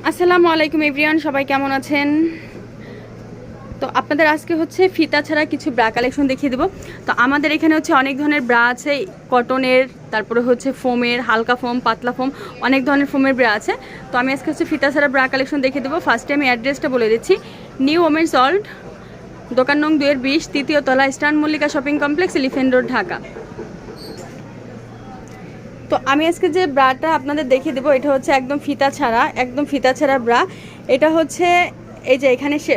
আসসালামু আলাইকুম এভরিওয়ান, সবাই কেমন আছেন? তো আপনাদের আজকে হচ্ছে ফিতা ছাড়া কিছু ব্রা কালেকশন দেখিয়ে দেবো। তো আমাদের এখানে হচ্ছে অনেক ধরনের ব্রা আছে, কটনের, তারপরে হচ্ছে ফোমের, হালকা ফোম, পাতলা ফোম, অনেক ধরনের ফোমের ব্রা আছে। তো আমি আজকে হচ্ছে ফিতা ছাড়া ব্রা কালেকশন দেখিয়ে দেবো। ফার্স্টে আমি অ্যাড্রেসটা বলে দিচ্ছি। নিউ ওমেন্স অল্ড দোকান নং দুয়ের বিশ, তৃতীয় তলা Eastern Mallika Shopping Complex Elephant Road Dhaka. তো আমি আজকে যে ব্রাটা আপনাদের দেখিয়ে দেবো, এটা হচ্ছে একদম ফিতা ছাড়া, একদম ফিতা ছাড়া ব্রা। এটা হচ্ছে, এই যে এখানে সে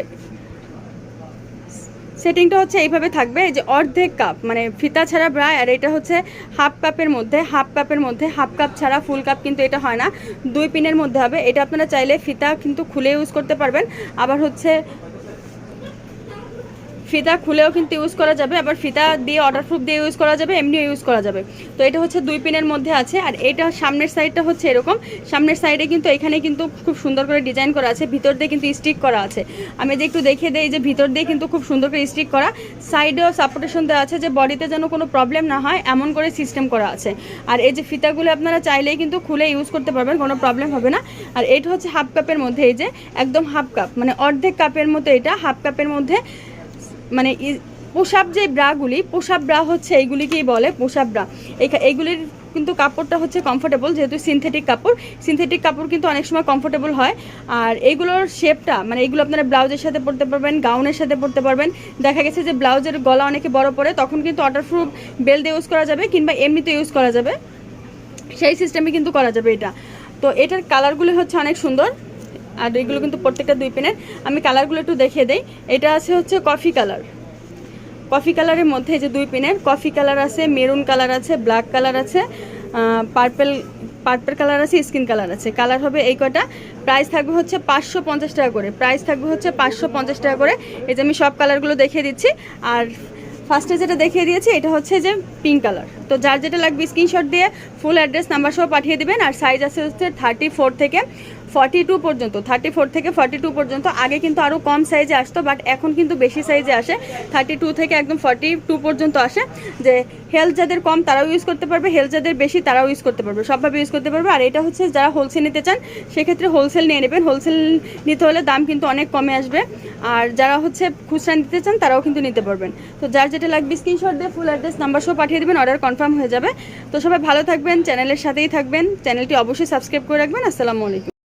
সেটিংটা হচ্ছে এইভাবে থাকবে, এই যে অর্ধেক কাপ মানে ফিতা ছাড়া ব্রা, আর এটা হচ্ছে হাফ কাপের মধ্যে, হাফ কাপের মধ্যে, হাফ কাপ ছাড়া ফুল কাপ কিন্তু এটা হয় না। দুই পিনের মধ্যে হবে, এটা আপনারা চাইলে ফিতা কিন্তু খুলে ইউজ করতে পারবেন। আবার হচ্ছে ফিতা খুলেও কিন্তু ইউজ করা যাবে, আবার ফিতা দিয়ে অর্ডার প্রুফ দিয়ে ইউজ করা যাবে, এমনিও ইউজ করা যাবে। তো এটা হচ্ছে দুই পিনের মধ্যে আছে, আর এটা সামনের সাইডটা হচ্ছে এরকম। সামনের সাইডে কিন্তু এখানে কিন্তু খুব সুন্দর করে ডিজাইন করা আছে, ভিতর দিয়ে কিন্তু স্টিক করা আছে। আমি যে একটু দেখিয়ে দিই যে ভিতর দিয়ে কিন্তু খুব সুন্দর করে স্টিক করা। সাইডেও সাপোর্টেশন দেওয়া আছে যে বডিতে যেন কোনো প্রবলেম না হয়, এমন করে সিস্টেম করা আছে। আর এই যে ফিতাগুলো আপনারা চাইলেই কিন্তু খুলে ইউজ করতে পারবেন, কোনো প্রবলেম হবে না। আর এটা হচ্ছে হাফ কাপের মধ্যে, এই যে একদম হাফ কাপ মানে অর্ধেক কাপের মতো এটা হাফ কাপের মধ্যে মানে পোশাব যে ব্রাগুলি, পোশাব ব্রা হচ্ছে এইগুলিকেই বলে পোশাব ব্রা। এই- এইগুলির কিন্তু কাপড়টা হচ্ছে কমফোর্টেবল যেহেতু সিনথেটিক কাপড়। সিনথেটিক কাপড় কিন্তু অনেক সময় কমফোর্টেবল হয়। আর এইগুলোর শেপটা মানে এগুলো আপনারা ব্লাউজের সাথে পরতে পারবেন গাউনের সাথে পরতে পারবেন। দেখা গেছে যে ব্লাউজের গলা অনেকে বড় পড়ে তখন কিন্তু ওয়াটারপ্রুফ বেল দিয়ে ইউজ করা যাবে কিংবা এমনিতে ইউজ করা যাবে। সেই সিস্টেমে কিন্তু করা যাবে এটা। তো এটার কালারগুলো হচ্ছে অনেক সুন্দর। আর এগুলো কিন্তু প্রত্যেকটা দুই পেনের। আমি কালারগুলো একটু দেখিয়ে দেই। এটা আছে হচ্ছে কফি কালার। কফি কালারের মধ্যে যে দুই পিনের, কফি কালার আছে, মেরুন কালার আছে, ব্ল্যাক কালার আছে পার্পেল পার্পেল কালার আছে, স্কিন কালার আছে। কালার হবে এই কটা প্রাইস থাকবে হচ্ছে পাঁচশো পঞ্চাশ টাকা করে। প্রাইস থাকবে হচ্ছে পাঁচশো পঞ্চাশ টাকা করে। এই যে আমি সব কালারগুলো দেখিয়ে দিচ্ছি। আর ফার্স্টে যেটা দেখিয়ে দিয়েছি, এটা হচ্ছে যে পিঙ্ক কালার। তো যার যেটা লাগবে স্ক্রিনশট দিয়ে, ফুল অ্যাড্রেস, নাম্বার সহ পাঠিয়ে দিবেন। আর সাইজ আছে হচ্ছে থার্টি ফোর থেকে ফর্টি টু পর্যন্ত থার্টি ফোর থেকে ফর্টি টু পর্যন্ত, আগে কিন্তু আরও কম সাইজে আসতো বাট এখন কিন্তু বেশি সাইজে আসে। থার্টি টু থেকে একদম ফর্টি টু পর্যন্ত আসে, যে হেলথ যাদের কম, তারাও ইউজ করতে পারবে হেলথ যাদের বেশি, তারাও ইউজ করতে পারবে, সবভাবে ইউজ করতে পারবে, আর এটা হচ্ছে যারা হোলসেল নিতে চান, সেক্ষেত্রে হোলসেল নিয়ে নেবেন। হোলসেল নিতে হলে দাম কিন্তু অনেক কমে আসবে, আর যারা হচ্ছে খুচরা নিতে চান, তারাও কিন্তু নিতে পারবেন। তো যার যেটা লাগবে স্ক্রিনশট দিয়ে ফুল অ্যাড্রেস নাম্বার সহ পাঠিয়ে দেবেন অর্ডার কনফার্ম হয়ে যাবে। তো সবাই ভালো থাকবেন চ্যানেলের সাথেই থাকবেন চ্যানেলটি অবশ্যই সাবস্ক্রাইব করে রাখবেন, আসসালামু আলাইকুম।